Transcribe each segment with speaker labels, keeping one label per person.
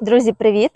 Speaker 1: Друзі, привіт!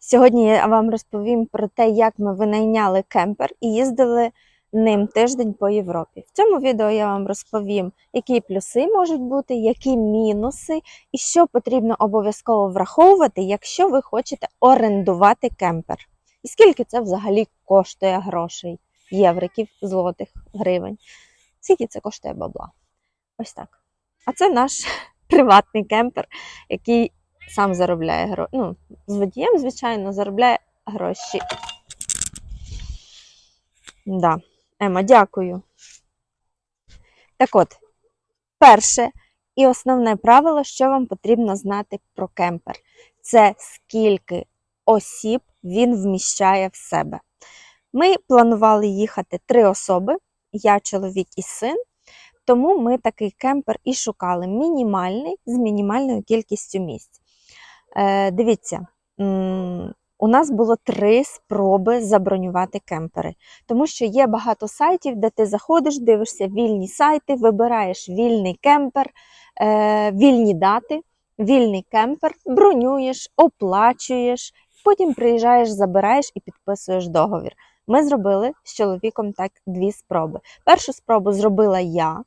Speaker 1: Сьогодні я вам розповім про те, як ми винайняли кемпер і їздили ним тиждень по Європі. В цьому відео я вам розповім, які плюси можуть бути, які мінуси, і що потрібно обов'язково враховувати, якщо ви хочете орендувати кемпер. І скільки це взагалі коштує грошей, євриків, злотих, гривень. Скільки це коштує бабла? Ось так. А це наш приватний кемпер, який сам заробляє гроші. Ну, з водієм, звичайно, заробляє гроші. Да. Ема, дякую. Так от, перше і основне правило, що вам потрібно знати про кемпер, це скільки осіб він вміщає в себе. Ми планували їхати три особи: я, чоловік і син. Тому ми такий кемпер і шукали мінімальний з мінімальною кількістю місць. Е, Дивіться, у нас було три спроби забронювати кемпери, тому що є багато сайтів, де ти заходиш, дивишся вільні сайти, вибираєш вільний кемпер, е, вільні дати, вільний кемпер, бронюєш, оплачуєш, потім приїжджаєш, забираєш і підписуєш договір. Ми зробили з чоловіком так дві спроби. Першу спробу зробила я,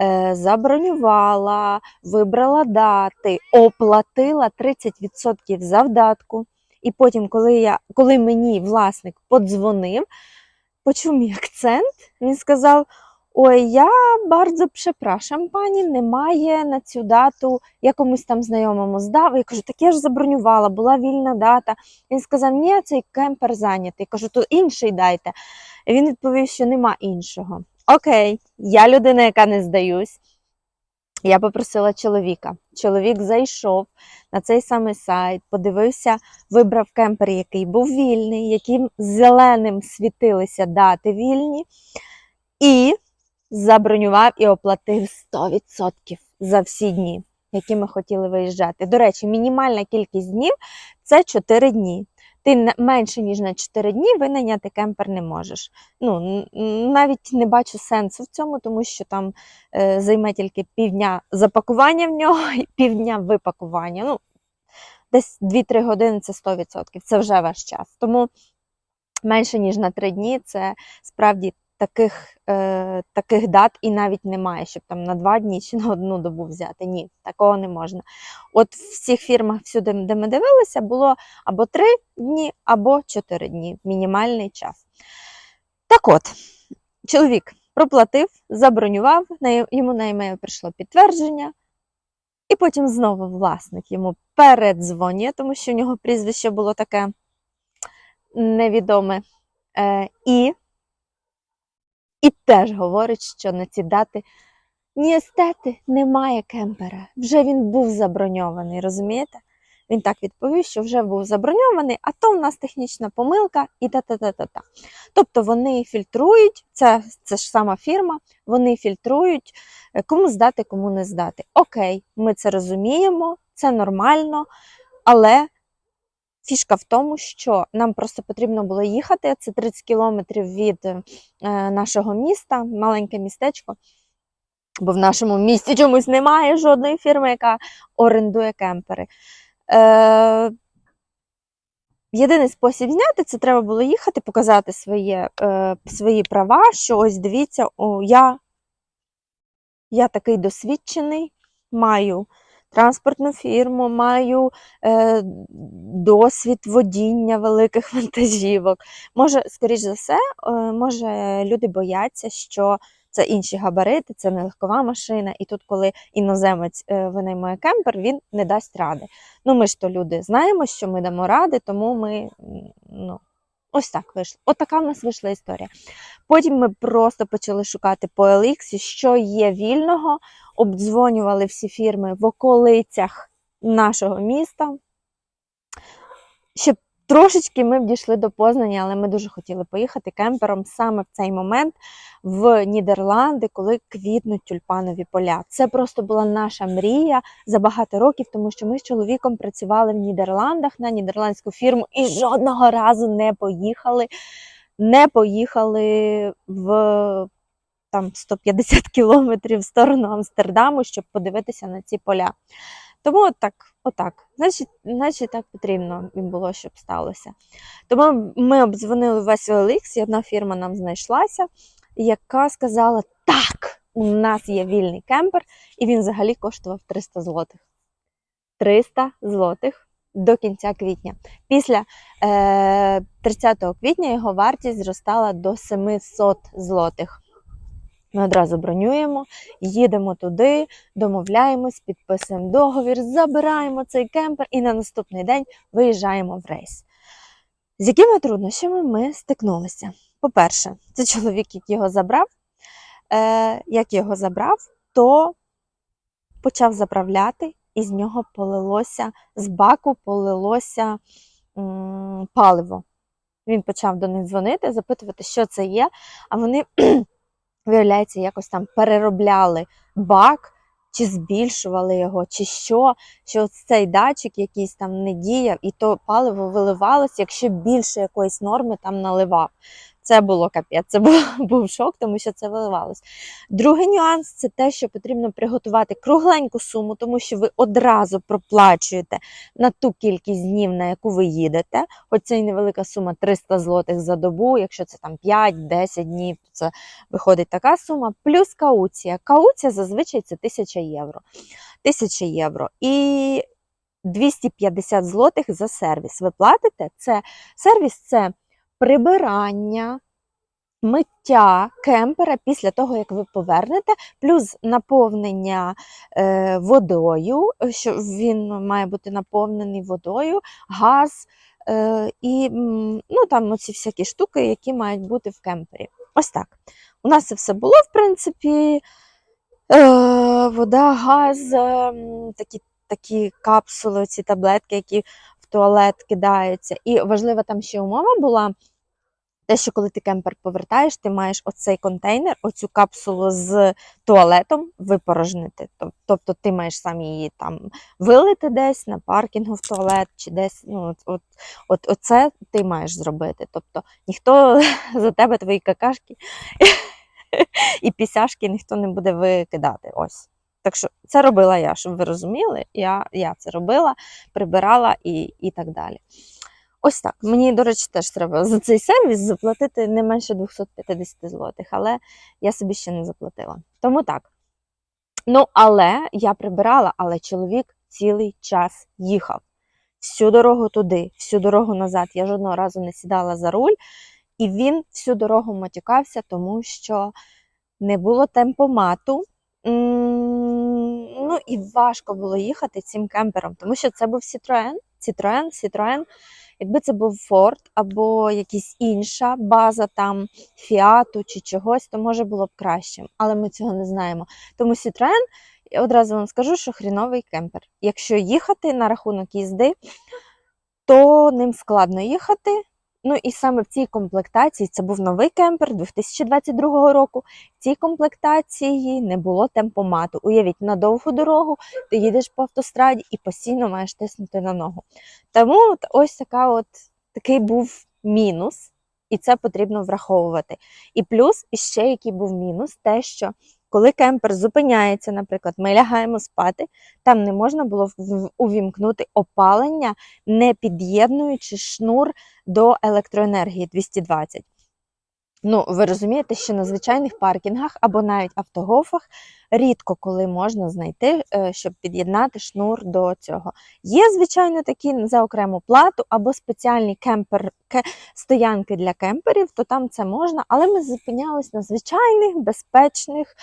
Speaker 1: е, забронювала, вибрала дати, оплатила 30% завдатку. І потім, коли, я, коли мені власник подзвонив, почув мій акцент, він сказав: Ой, я bardzo przepraszam, пані, немає на цю дату, я комусь там знайомому здав. Я кажу, так я ж забронювала, була вільна дата. Він сказав, ні, цей кемпер зайнятий. Я кажу, то інший дайте. Він відповів, що нема іншого. Окей, я людина, яка не здаюсь. Я попросила чоловіка. Чоловік зайшов на цей самий сайт, подивився, вибрав кемпер, який був вільний, яким зеленим світилися дати вільні, і забронював і оплатив 100% за всі дні, які ми хотіли виїжджати. До речі, мінімальна кількість днів це 4 дні. Ти менше ніж на 4 дні винайняти кемпер не можеш. Ну навіть не бачу сенсу в цьому, тому що там е, займе тільки півдня запакування в нього і півдня випакування. Ну, десь 2-3 години це 100%. Це вже ваш час. Тому менше ніж на 3 дні це справді таких, е, таких дат і навіть немає, щоб там на 2 дні чи на одну добу взяти. Ні, такого не можна. От в всіх фірмах, всюди, де ми дивилися, було або 3 дні, або 4 дні мінімальний час. Так от, чоловік проплатив, забронював, йому на імейл прийшло підтвердження, і потім знову власник йому передзвонює, тому що в нього прізвище було таке невідоме. Е, і, і теж говорить, що на ці дати ні естети немає кемпера. Вже він був заброньований, розумієте? Він так відповів, що вже був заброньований, а то в нас технічна помилка і та-та-та-та-та. Тобто вони фільтрують, це, це ж сама фірма, вони фільтрують, е, кому здати, кому не здати. Окей, ми це розуміємо, це нормально, але фішка в тому, що нам просто потрібно було їхати. Це 30 кілометрів від е, нашого міста, маленьке містечко. Бо в нашому місті чомусь немає жодної фірми, яка орендує кемпери. Е, єдиний спосіб зняти це треба було їхати, показати своє, е, свої права, що ось дивіться, о, я, я такий досвідчений, маю транспортну фірму, маю е, досвід водіння великих вантажівок. Може, скоріш за все, е, може, люди бояться, що це інші габарити, це не легкова машина, і тут, коли іноземець е, винаймає кемпер, він не дасть ради. Ну, ми ж то люди знаємо, що ми дамо ради, тому ми ну, ось так вийшло. От така в нас вийшла історія. Потім ми просто почали шукати по Еліксі, що є вільного, обдзвонювали всі фірми в околицях нашого міста, щоб трошечки ми дійшли до Познані, але ми дуже хотіли поїхати кемпером саме в цей момент в Нідерланди, коли квітнуть тюльпанові поля. Це просто була наша мрія за багато років, тому що ми з чоловіком працювали в Нідерландах на нідерландську фірму і жодного разу не поїхали. Не поїхали в там 150 кілометрів в сторону Амстердаму, щоб подивитися на ці поля. Тому так Отак. Значить, значить, так потрібно їм було, щоб сталося. Тому ми обдзвонили весь OLX, і одна фірма нам знайшлася, яка сказала: так, у нас є вільний кемпер, і він взагалі коштував 300 злотих. 300 злотих до кінця квітня. Після е, 30 квітня його вартість зростала до 700 злотих. Ми одразу бронюємо, їдемо туди, домовляємось, підписуємо договір, забираємо цей кемпер і на наступний день виїжджаємо в рейс. З якими труднощами ми стикнулися? По-перше, це чоловік, який його забрав. Е, як його забрав, то почав заправляти, і з нього полилося, з баку полилося м, паливо. Він почав до них дзвонити, запитувати, що це є. А вони, виявляється, якось там переробляли бак, чи збільшували його, чи що, що цей датчик якийсь там не діяв, і то паливо виливалось, якщо більше якоїсь норми там наливав. Це було капець, це був, був шок, тому що це виливалось. Другий нюанс це те, що потрібно приготувати кругленьку суму, тому що ви одразу проплачуєте на ту кількість днів, на яку ви їдете. Хоч це і невелика сума 300 злотих за добу, якщо це там 5-10 днів, то це виходить така сума. Плюс кауція. Кауція зазвичай це 1000 євро. 1000 євро. І 250 злотих за сервіс. Ви платите? Це сервіс це прибирання, миття кемпера після того, як ви повернете, плюс наповнення е, водою, що він має бути наповнений водою, газ е, і ну, там оці всякі штуки, які мають бути в кемпері. Ось так. У нас це все було, в принципі. Е, вода, газ, е, такі, такі капсули, ці таблетки, які туалет кидаються. І важлива там ще умова була. Те, що коли ти кемпер повертаєш, ти маєш оцей контейнер, оцю капсулу з туалетом випорожнити. Тобто ти маєш сам її там вилити десь на паркінгу в туалет, чи десь. Ну, от, от, от, оце ти маєш зробити. Тобто ніхто за тебе твої какашки і пісяшки ніхто не буде викидати. Ось. Так що це робила я, щоб ви розуміли. Я, я це робила, прибирала і, і так далі. Ось так. Мені, до речі, теж треба за цей сервіс заплатити не менше 250 злотих, але я собі ще не заплатила. Тому так. Ну, але я прибирала, але чоловік цілий час їхав. Всю дорогу туди, всю дорогу назад. Я жодного разу не сідала за руль, і він всю дорогу матюкався, тому що не було темпомату. Ну і важко було їхати цим кемпером, тому що це був Citroen, Citroen, Citroen. Якби це був Ford або якась інша база там Фіату чи чогось, то може було б краще. Але ми цього не знаємо. Тому Citroen, я одразу вам скажу, що хріновий кемпер. Якщо їхати на рахунок їзди, то ним складно їхати. Ну і саме в цій комплектації це був новий кемпер 2022 року. В цій комплектації не було темпомату. Уявіть, на довгу дорогу ти їдеш по автостраді і постійно маєш тиснути на ногу. Тому от ось така от, такий був мінус, і це потрібно враховувати. І плюс іще який був мінус, те, що коли кемпер зупиняється, наприклад, ми лягаємо спати, там не можна було увімкнути опалення, не під'єднуючи шнур до електроенергії 220. Ну, ви розумієте, що на звичайних паркінгах або навіть автогофах рідко коли можна знайти, е, щоб під'єднати шнур до цього. Є, звичайно, такі за окрему плату або спеціальні кемпер, ке- стоянки для кемперів, то там це можна, але ми зупинялись на звичайних, безпечних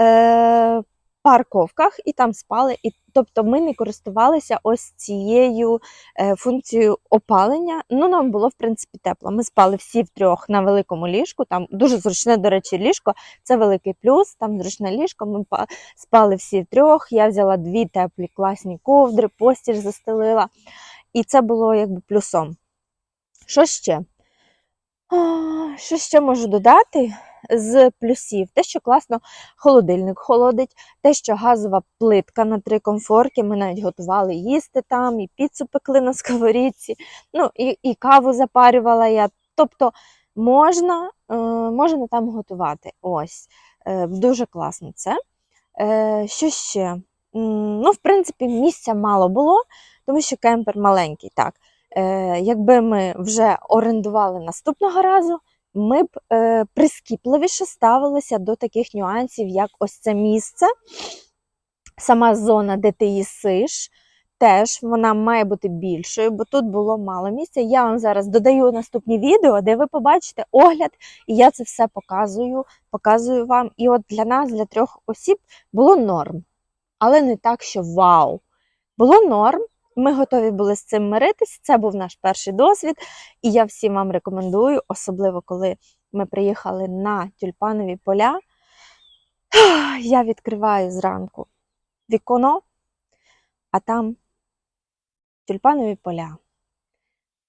Speaker 1: е, парковках і там спали. І, тобто ми не користувалися ось цією е, функцією опалення. Ну, нам було, в принципі, тепло. Ми спали всі втрьох на великому ліжку. Там дуже зручне, до речі, ліжко. Це великий плюс, там зручне ліжко. Ми спали всі втрьох. Я взяла дві теплі класні ковдри, постіль застелила. І це було якби плюсом. Що ще? Що ще можу додати з плюсів? Те, що класно холодильник холодить, те, що газова плитка на три комфорки, ми навіть готували їсти там, і піцу пекли на сковорідці, ну і, і каву запарювала я. Тобто можна, е, можна там готувати. Ось. Е, дуже класно це. Е, що ще? ну, в принципі, місця мало було, тому що кемпер маленький. Так. Якби ми вже орендували наступного разу, ми б е, прискіпливіше ставилися до таких нюансів, як ось це місце, сама зона, де ти їсиш. Теж вона має бути більшою, бо тут було мало місця. Я вам зараз додаю наступні відео, де ви побачите огляд, і я це все показую, показую вам. І от для нас, для трьох осіб, було норм. Але не так, що вау. Було норм. Ми готові були з цим миритись. Це був наш перший досвід, і я всім вам рекомендую, особливо коли ми приїхали на тюльпанові поля. Я відкриваю зранку вікно, а там тюльпанові поля,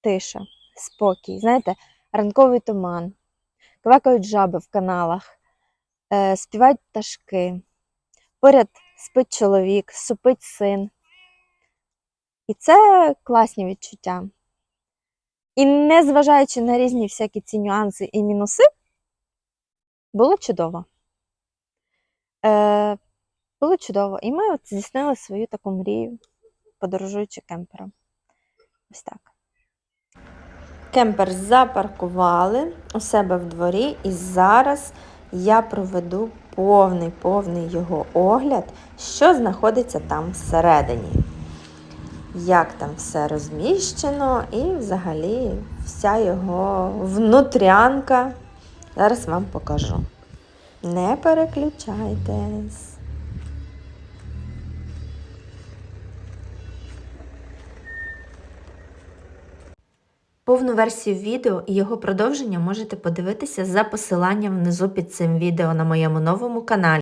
Speaker 1: тиша, спокій. Знаєте, ранковий туман, квакають жаби в каналах, е, співають пташки. Поряд спить чоловік, супить син. І це класні відчуття. І незважаючи на різні всякі ці нюанси і мінуси, було чудово. Е, було чудово. І ми от здійснили свою таку мрію, подорожуючи кемпером. Ось так. Кемпер запаркували у себе в дворі, і зараз я проведу повний повний його огляд, що знаходиться там всередині. Як там все розміщено, і взагалі вся його внутрянка. Зараз вам покажу. Не переключайтесь. Повну версію відео і його продовження можете подивитися за посиланням внизу під цим відео на моєму новому каналі.